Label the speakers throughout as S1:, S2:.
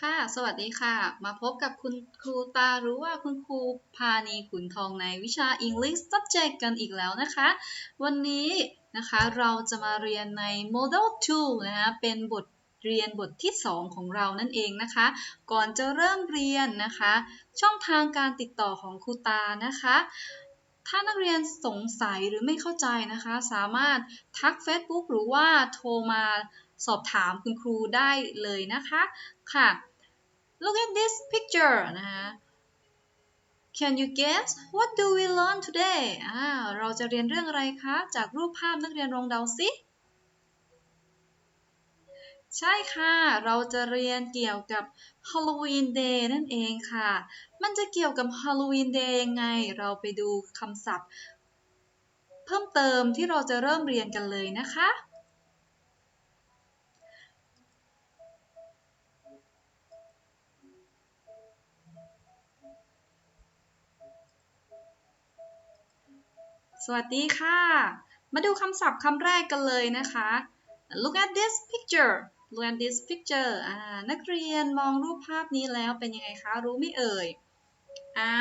S1: ค่ะ สวัสดีค่ะ มาพบกับคุณครูตาหรือว่าคุณครูพานีขุนทองในวิชา English Subject กันอีกแล้วนะคะ วันนี้นะคะเราจะมาเรียนใน Model 2 นะคะ เป็นบทเรียนบทที่ 2 ของเรานั่นเองนะคะ ก่อนจะเริ่มเรียนนะคะ ช่องทางการติดต่อของครูตานะคะ ถ้านักเรียนสงสัยหรือไม่เข้าใจนะคะ สามารถทัก Facebook หรือว่าโทรมา สอบถามคุณครูได้เลยนะคะค่ะ look at this picture นะคะ Can you guess what do we learn today อ่าเราจะเรียนเรื่องอะไรคะ จากรูปภาพนักเรียนลองเดาสิ ใช่ค่ะ เราจะเรียนเกี่ยวกับ Halloween Day นั่นเองค่ะ มันจะเกี่ยวกับ Halloween Day ยังไง เราไปดูคำศัพท์ เพิ่มเติมที่เราจะเริ่มเรียนกันเลยนะคะ สวัสดีค่ะ มาดูคำศัพท์คำแรกกันเลยนะคะ look at this picture look at this picture นักเรียนมองรูปภาพนี้แล้วเป็นยังไงคะ รู้ไม่เอ่ย อ่า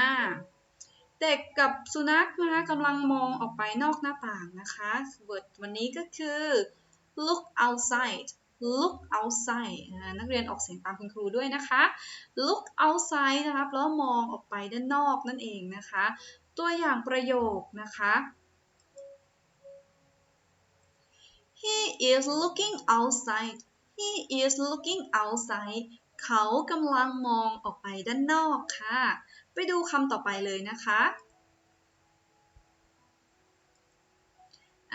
S1: เด็กกับสุนัขนะคะกำลังมองออกไปนอกหน้าต่างนะคะ word วันนี้ก็คือ look outside look outside นักเรียนออกเสียงตามคุณครูด้วยนะคะ look outside นะคะแปลว่ามองออกไปด้านนอกนั่นเองนะคะ ตัวอย่างประโยคนะคะ He is looking outside He is looking outside เขากำลังมองออกไปด้านนอกค่ะ ไปดูคำต่อไปเลยนะคะ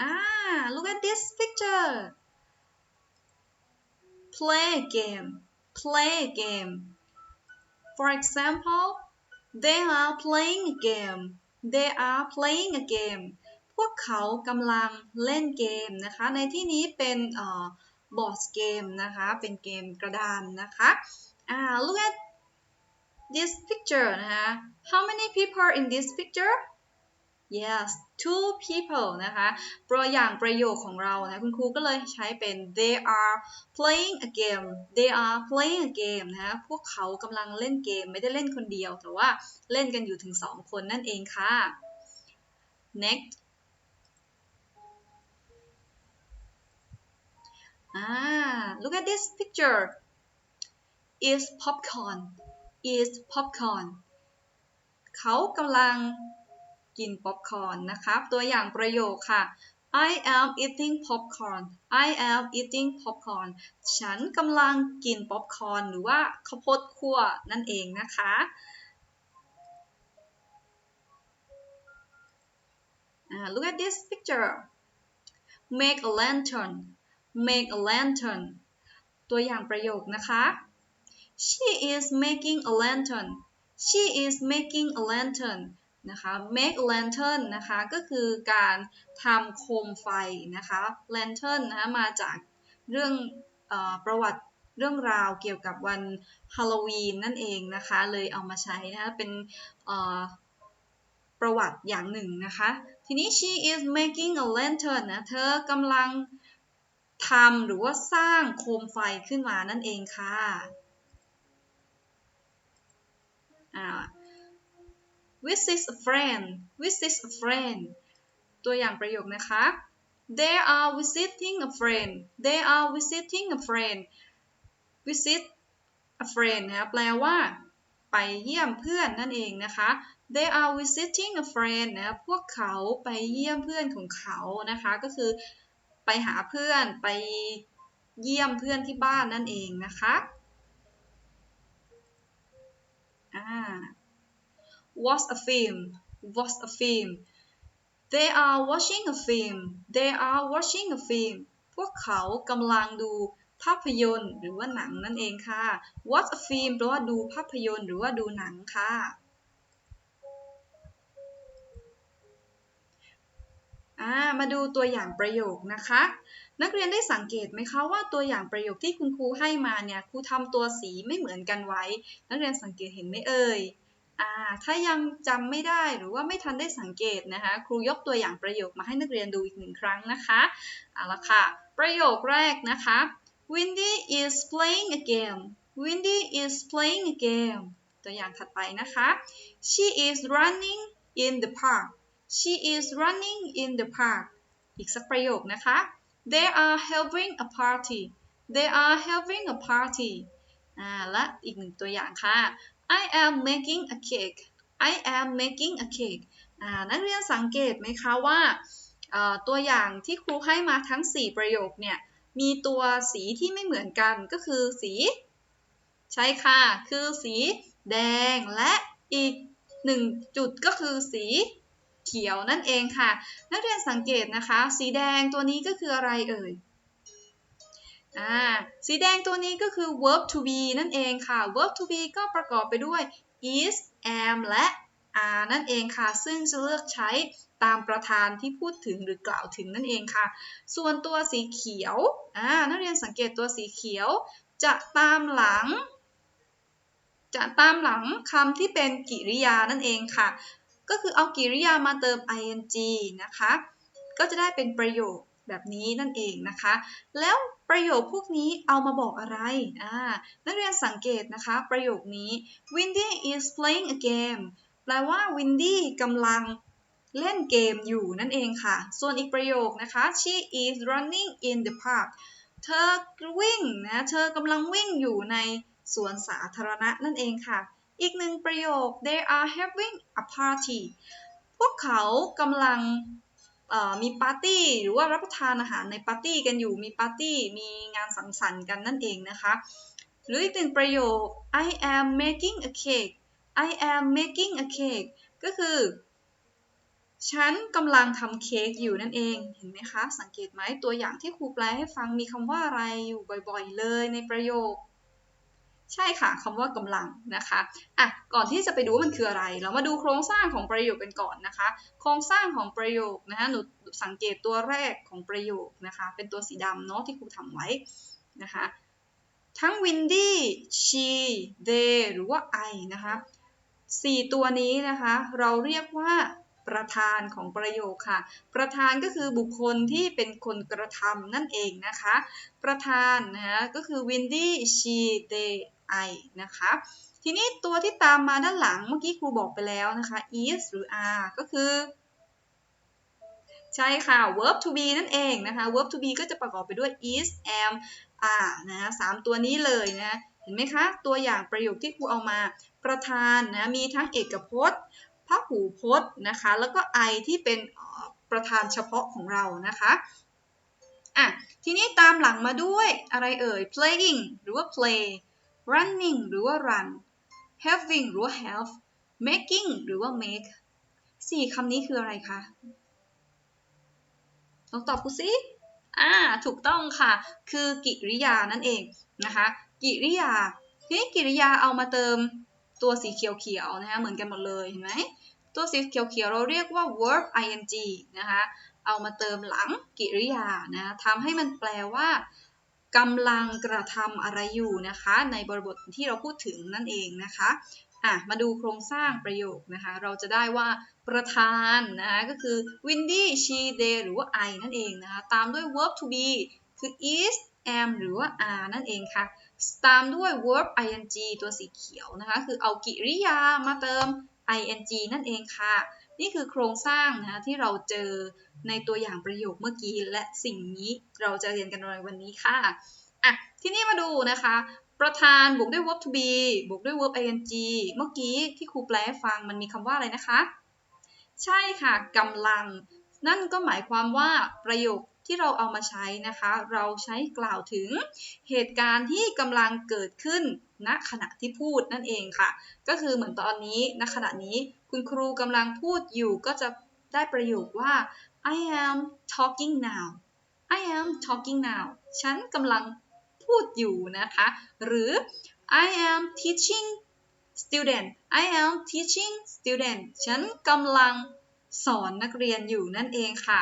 S1: อ่า look at this picture play game play game for example they are playing a game they are playing a game พวกเขากำลังเล่นเกมนะคะ ในที่นี้เป็นบอร์ดเกมนะคะ เป็นเกมกระดานนะคะอ่า look at this picture นะคะ how many people in this picture yes two people นะคะตัวอย่างประโยคของเรานะคุณครูก็เลยใช้เป็น they are playing a game they are playing a game นะะพวกเขากำลังเล่นเกมไม่ได้เล่นคนเดียว แต่ว่าเล่นกันอยู่ถึงสองคนนั่นเองค่ะ next อ่า look at this picture is popcorn is popcorn เขากำลัง กินป๊อปคอร์นนะคะตัวอย่างประโยคค่ะ I am eating popcorn I am eating popcorn ฉันกำลังกินป๊อปคอร์นหรือว่าข้าวโพดคั่วนั่นเองนะคะ Look at this picture make a lantern make a lantern ตัวอย่างประโยคนะคะ she is making a lantern she is making a lantern นะคะ make lantern นะคะก็คือการทำโคมไฟนะคะ lantern นะะมาจากเรื่องอประวัติเรื่องราวเกี่ยวกับวันฮาโลวีนนั่นเองนะคะ เลยเอามาใช้นะะเป็นประวัติอย่างหนึ่งนะคะ ทีนี้ she is making a lantern นะเธอกำลังทำหรือว่าสร้างโคมไฟขึ้นมานั่นเองค่ะ visit a friend visit a friend ตัวอย่างประโยคนะคะ they are visiting a friend they are visiting a friend visit a friend นะแปลว่า ไปเยี่ยมเพื่อนนั่นเองนะคะ they are visiting a friend นะพวกเขาไปเยี่ยมเพื่อนของเขานะคะ ก็คือไปหาเพื่อนไปเยี่ยมเพื่อนที่บ้านนั่นเองนะคะ อ่า watch a film watch a film they are watching a film they are watching a film พวกเขากำลังดูภาพยนตร์หรือว่าหนังนั่นเองค่ะ watch a film แปลว่าดูภาพยนตร์หรือว่าดูหนังค่ะ มาดูตัวอย่างประโยคนะคะ นักเรียนได้สังเกตไหมคะว่าตัวอย่างประโยคที่คุณครูให้มาเนี่ยครูทำตัวสีไม่เหมือนกันไว้ นักเรียนสังเกตเห็นไหมเอ่ย ถ้ายังจำไม่ได้หรือว่าไม่ทันได้สังเกตนะคะ ครูยกตัวอย่างประโยคมาให้นักเรียนดูอีกหนึ่งครั้งนะคะเอาละค่ะ ประโยคแรกนะคะ Windy is playing a game Windy is playing a game ตัวอย่างถัดไปนะคะ She is running in the park She is running in the park อีกสักประโยคนะคะ They are having a party They are having a party อ่าและอีกหนึ่งตัวอย่างค่ะ I am making a cake I am making a cake อ่านักเรียนสังเกตไหมคะว่าตัวอย่างที่ครูให้มาทั้ง 4 ประโยคเนี่ยมีตัวสีที่ไม่เหมือนกันก็คือสี ใช่ค่ะ คือสีแดงและอีกหนึ่งจุดก็คือสีเขียวนั่นเองค่ะ นักเรียนสังเกตนะคะ สีแดงตัวนี้ก็คืออะไรเอ่ย อ่าสีแดงตัวนี้ก็คือ verb to be นั่นเองค่ะ verb to be ก็ประกอบไปด้วย is am และ are นั่นเองค่ะ ซึ่งจะเลือกใช้ตามประธานที่พูดถึงหรือกล่าวถึงนั่นเองค่ะ ส่วนตัวสีเขียวอ่านักเรียนสังเกตตัวสีเขียว จะตามหลัง จะตามหลังคำที่เป็นกริยานั่นเองค่ะ ก็คือเอากริยามาเติม ing นะคะ ก็จะได้เป็นประโยคแบบนี้นั่นเองนะคะ แล้ว ประโยคพวกนี้เอามาบอกอะไรอ่านักเรียนสังเกตนะคะ ประโยคนี้ Windy is playing a game แปลว่า Windy กำลังเล่นเกมอยู่นั่นเองค่ะ ส่วนอีกประโยคนะคะ she is running in the park เธอวิ่งนะ เธอกำลังวิ่งอยู่ในสวนสาธารณะนั่นเองค่ะ อีกหนึ่งประโยค they are having a party พวกเขากำลัง มีปาร์ตี้หรือว่ารับประทานอาหารในปาร์ตี้กันอยู่มีปาร์ตี้มีงานสังสรรค์กันนั่นเองนะคะหรืออีกหนึ่งประโยค I am making a cake I am making a cake ก็คือ ฉันกำลังทำเค้กอยู่นั่นเอง เห็นไหมคะ สังเกตไหมตัวอย่างที่ครูแปลให้ฟังมีคำว่าอะไรอยู่บ่อยๆเลยในประโยค ใช่ค่ะคำว่ากำลังนะคะอะก่อนที่จะไปดูว่ามันคืออะไร เรามาดูโครงสร้างของประโยคกันก่อนนะคะ โครงสร้างของประโยคนะคะหนูสังเกตตัวแรกของประโยคนะคะ เป็นตัวสีดำเนาะที่ครูทำไว้นะคะทั้ง windy she they หรือว่า I นะคะสี่ตัวนี้นะคะ เราเรียกว่าประธานของประโยคค่ะ ประธานก็คือบุคคลที่เป็นคนกระทำนั่นเองนะคะ ประธานนะะก็คือ Windy she they I นะคะ ทีนี้ตัวที่ตามมาด้านหลังเมื่อกี้ครูบอกไปแล้วนะคะ is หรือ are ก็คือ ใช่ค่ะ verb to be นั่นเองนะคะ verb to be ก็จะประกอบไปด้วย is am are นะะสามตัวนี้เลยนะเห็นไหมคะ ตัวอย่างประโยคที่ครูเอามาประธานนะมีทั้งเอกพจน์พหูพจน์นะคะ แล้วก็ I ที่เป็นประธานเฉพาะของเรานะคะอะทีนี้ตามหลังมาด้วยอะไรเอ่ย playing หรือว่า play running หรือว่า run having หรือว่า have making หรือว่า make สี่คำนี้คืออะไรคะลองตอบกูสิอ่า ถูกต้องค่ะ คือกิริยานั่นเองนะคะ กิริยาทีนี้กิริยาเอามาเติมตัวสีเขียวๆนะคะเหมือนกันหมดเลยเห็นไหมตัวสีเขียวๆเราเรียกว่า verb ing นะคะ เอามาเติมหลังกิริยานะทำให้มันแปลว่า กำลังกระทำอะไรอยู่นะคะ ในบริบทที่เราพูดถึงนั่นเองนะคะอะมาดูโครงสร้างประโยคนะคะ เราจะได้ว่าประธานนะคะก็คือ Windy she they หรือว่า I นั่นเองนะคะตามด้วย verb to be คือ is am หรือว่า are นั่นเองค่ะ ตามด้วย verb ing ตัวสีเขียวนะคะ คือเอากิริยามาเติม ing นั่นเองค่ะ นี่คือโครงสร้างนะคะที่เราเจอในตัวอย่างประโยคเมื่อกี้ และสิ่งนี้เราจะเรียนกันในวันนี้ค่ะอะทีนี้มาดูนะคะ ประธานบวกด้วย verb to be บวกด้วย verb ing เมื่อกี้ที่ครูแปลให้ฟังมันมีคำว่าอะไรนะคะ ใช่ค่ะกำลัง นั่นก็หมายความว่าประโยคที่เราเอามาใช้นะคะ เราใช้กล่าวถึงเหตุการณ์ที่กำลังเกิดขึ้น ณขณะที่พูดนั่นเองค่ะ ก็คือเหมือนตอนนี้ณขณะนี้คุณครูกำลังพูดอยู่ก็จะได้ประโยคว่า I am talking now I am talking now ฉันกำลังพูดอยู่นะคะ หรือ I am teaching student I am teaching student ฉันกำลังสอนนักเรียนอยู่นั่นเองค่ะ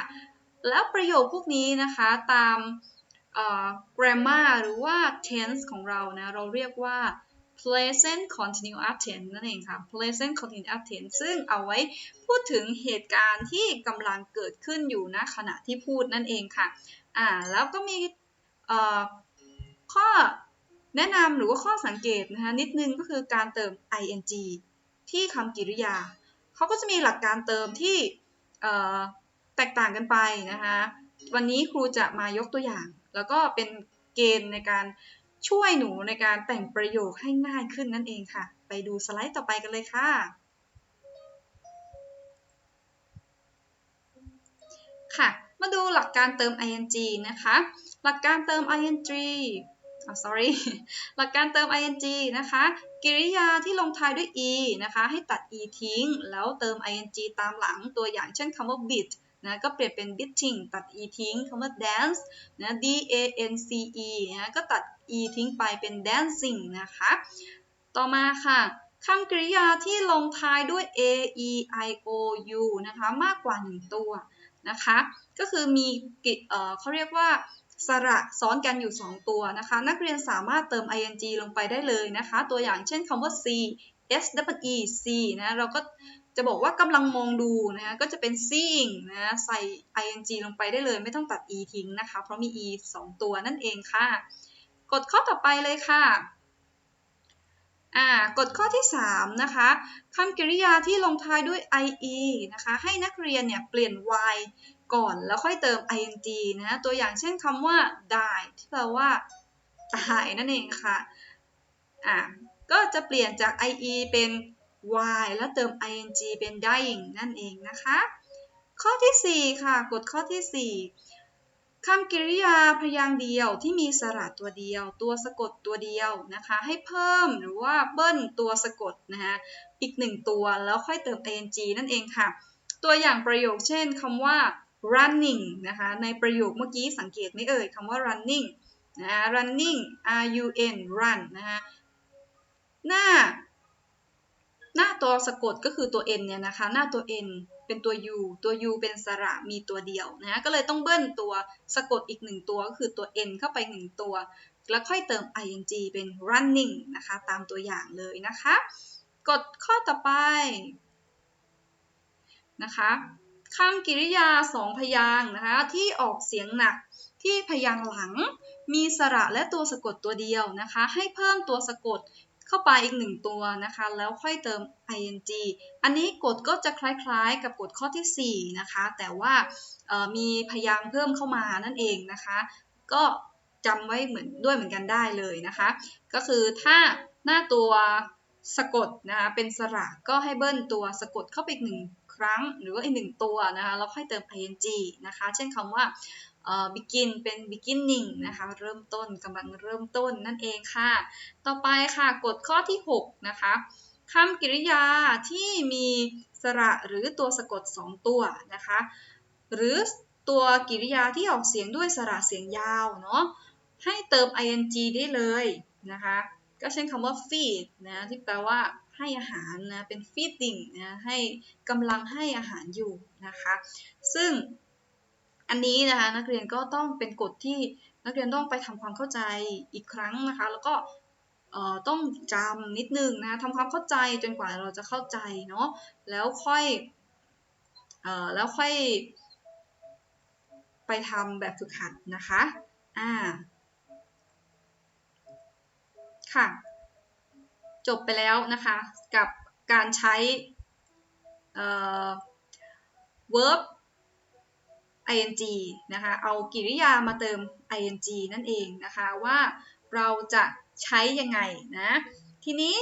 S1: แล้วประโยคพวกนี้นะคะตาม grammar หรือว่า tense ของเรานะเราเรียกว่า present continuous tense นั่นเองค่ะ present continuous tense ซึ่งเอาไว้พูดถึงเหตุการณ์ที่กำลังเกิดขึ้นอยู่ณขณะที่พูดนั่นเองค่ะอ่าแล้วก็มีข้อแนะนำหรือว่าข้อสังเกตนะคะนิดนึงก็คือการเติม ing ที่คำกริยา เขาก็จะมีหลักการเติมที่แตกต่างกันไปนะคะ วันนี้ครูจะมายกตัวอย่าง แล้วก็เป็นเกณฑ์ในการช่วยหนูในการแต่งประโยคให้ง่ายขึ้นนั่นเองค่ะ ไปดูสไลด์ต่อไปกันเลยค่ะ ค่ะ มาดูหลักการเติม ing นะคะ หลักการเติม ing oh, sorry หลักการเติม ing นะคะ กริยาที่ลงท้ายด้วย e นะคะ ให้ตัด e ทิ้ง แล้วเติม ing ตามหลังตัวอย่างเช่นคำว่า bit นะก็เปลี่ยนเป็น beating ตัด e ทิ้งคำว่า dance นะ d a n c e นะก็ตัด e ทิ้งไปเป็น dancing นะคะ ต่อมาค่ะคำกริยาที่ลงท้ายด้วย a e i o u นะคะมากกว่า 1 ตัวนะคะ ก็คือมีเอ่อเขาเรียกว่าสระซ้อนกันอยู่ 2 ตัวนะคะ นักเรียนสามารถเติม ing ลงไปได้เลยนะคะ ตัวอย่างเช่นคำว่า c s w e c นะเราก็ จะบอกว่ากำลังมองดูนะก็จะเป็น seeing นะใส่ ing ลงไปได้เลยไม่ต้องตัด e ทิ้งนะคะ เพราะมี e 2 ตัวนั่นเองค่ะ กดข้อต่อไปเลยค่ะอ่ากดข้อที่ 3 นะคะคำกริยาที่ลงท้ายด้วย ie นะคะ ให้นักเรียนเนี่ยเปลี่ยน y ก่อนแล้วค่อยเติม ing นะตัวอย่างเช่นคำว่า die ที่แปลว่าตายนั่นเองค่ะอ่าก็จะเปลี่ยนจาก ie เป็น y แล้วเติม ing เป็น dying นั่นเองนะคะ ข้อที่ 4 ค่ะกดข้อที่ 4 คำกริยาพยางค์เดียวที่มีสระตัวเดียว ตัวสะกดตัวเดียวนะคะ ให้เพิ่มหรือว่าเบิ้ลตัวสะกดนะคะอีกหนึ่งตัวแล้วค่อยเติม ing นั่นเองค่ะ ตัวอย่างประโยคเช่นคำว่า running นะคะ ในประโยคเมื่อกี้สังเกตไม่เอ่ยคำว่า running นะ running r u n run นะคะหน้า หน้าตัวสะกดก็คือตัว n เนี่ยนะคะ หน้าตัว n เป็นตัว u ตัว u เป็นสระมีตัวเดียวนะก็เลยต้องเบิ้ลตัวสะกดอีกหนึ่งตัวก็คือตัว n เข้าไปหนึ่งตัว แล้วค่อยเติม ing เป็น running นะคะ ตามตัวอย่างเลยนะคะ กดข้อต่อไปนะคะคำกริยาสองพยางนะคะ ที่ออกเสียงหนักที่พยางหลัง มีสระและตัวสะกดตัวเดียวนะคะ ให้เพิ่มตัวสะกด เข้าไปอีกหนึ่งตัวนะคะ แล้วค่อยเติม ing อันนี้กฎก็จะคล้ายๆ กับกฎข้อที่ 4 นะคะ แต่ว่ามีพยางเพิ่มเข้ามานั่นเองนะคะ ก็จำไว้เหมือนด้วยเหมือนกันได้เลยนะคะ ก็คือถ้าหน้าตัวสะกดนะคะเป็นสระก็ให้เบิ้ลตัวสะกดเข้าไปอีกหนึ่งครั้ง หรือว่าอีกหนึ่งตัวนะคะแล้วค่อยเติม ing นะคะ เช่นคำว่า begin เป็น beginning นะคะ เริ่มต้นกำลังเริ่มต้นนั่นเองค่ะ ต่อไปค่ะกฎข้อที่ 6 นะคะคำกริยาที่มีสระหรือตัวสะกด 2 ตัวนะคะ หรือตัวกริยาที่ออกเสียงด้วยสระเสียงยาวเนาะให้เติม ing ได้เลยนะคะ ก็เช่นคำว่า feed นะที่แปลว่าให้อาหารนะเป็น feeding นะให้กำลังให้อาหารอยู่นะคะ ซึ่ง อันนี้นะคะนักเรียนก็ต้องเป็นกฎที่นักเรียนต้องไปทำความเข้าใจอีกครั้งนะคะ แล้วก็ต้องจำนิดนึงนะทำความเข้าใจจนกว่าเราจะเข้าใจเนาะแล้วค่อยแล้วค่อยไปทำแบบฝึกหัดนะคะอ่าค่ะ จบไปแล้วนะคะ กับการใช้ verb ing นะคะ เอากิริยามาเติม ing นั่นเองนะคะว่าเราจะใช้ยังไงนะ ทีนี้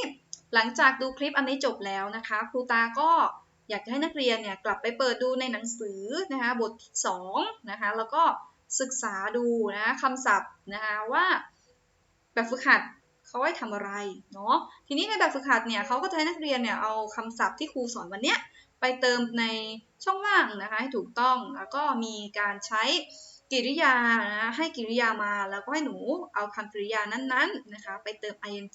S1: หลังจากดูคลิปอันนี้จบแล้วนะคะครูตาก็อยากให้นักเรียนเนี่ยกลับไปเปิดดูในหนังสือนะคะบทที่2นะคะแล้วก็ศึกษาดูนะคำศัพท์นะคะว่าแบบฝึกหัดเขาให้ทำอะไรเนาะทีนี้ในแบบฝึกหัดเนี่ยเขาก็จะให้นักเรียนเนี่ยเอาคำศัพท์ที่ครูสอนวันเนี้ย ไปเติมในช่องว่างนะคะให้ถูกต้อง แล้วก็มีการใช้กิริยานะให้กิริยามาแล้วก็ให้หนูเอาคำกริยานั้นๆนะคะไปเติม ing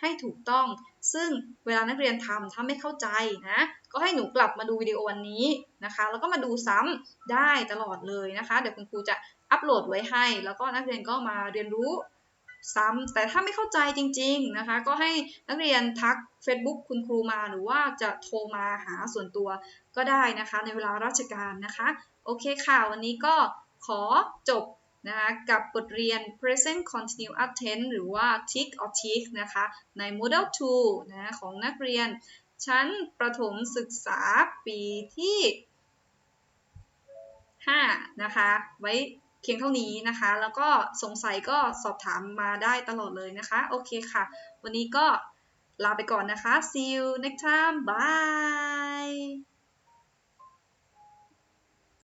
S1: ให้ถูกต้อง ซึ่งเวลานักเรียนทำถ้าไม่เข้าใจนะก็ให้หนูกลับมาดูวิดีโอวันนี้นะคะ แล้วก็มาดูซ้ำได้ตลอดเลยนะคะ เดี๋ยวคุณครูจะอัปโหลดไว้ให้ แล้วก็นักเรียนก็มาเรียนรู้ ซ้ำแต่ถ้าไม่เข้าใจจริง ๆนะคะ ก็ให้นักเรียนทัก Facebook คุณครูมาหรือว่าจะโทรมาหาส่วนตัวก็ได้นะคะ ในเวลาราชการนะคะ โอเคค่ะ วันนี้ก็ขอจบนะคะกับบทเรียน present continuous tense หรือว่า tick or tick นะคะ ใน model 2นะของนักเรียน ชั้นประถมศึกษาปีที่ 5 นะคะ ไว้ เพียงเท่านี้นะคะ แล้วก็สงสัยก็สอบถามมาได้ตลอดเลยนะคะ โอเคค่ะ วันนี้ก็ลาไปก่อนนะคะ see you next time bye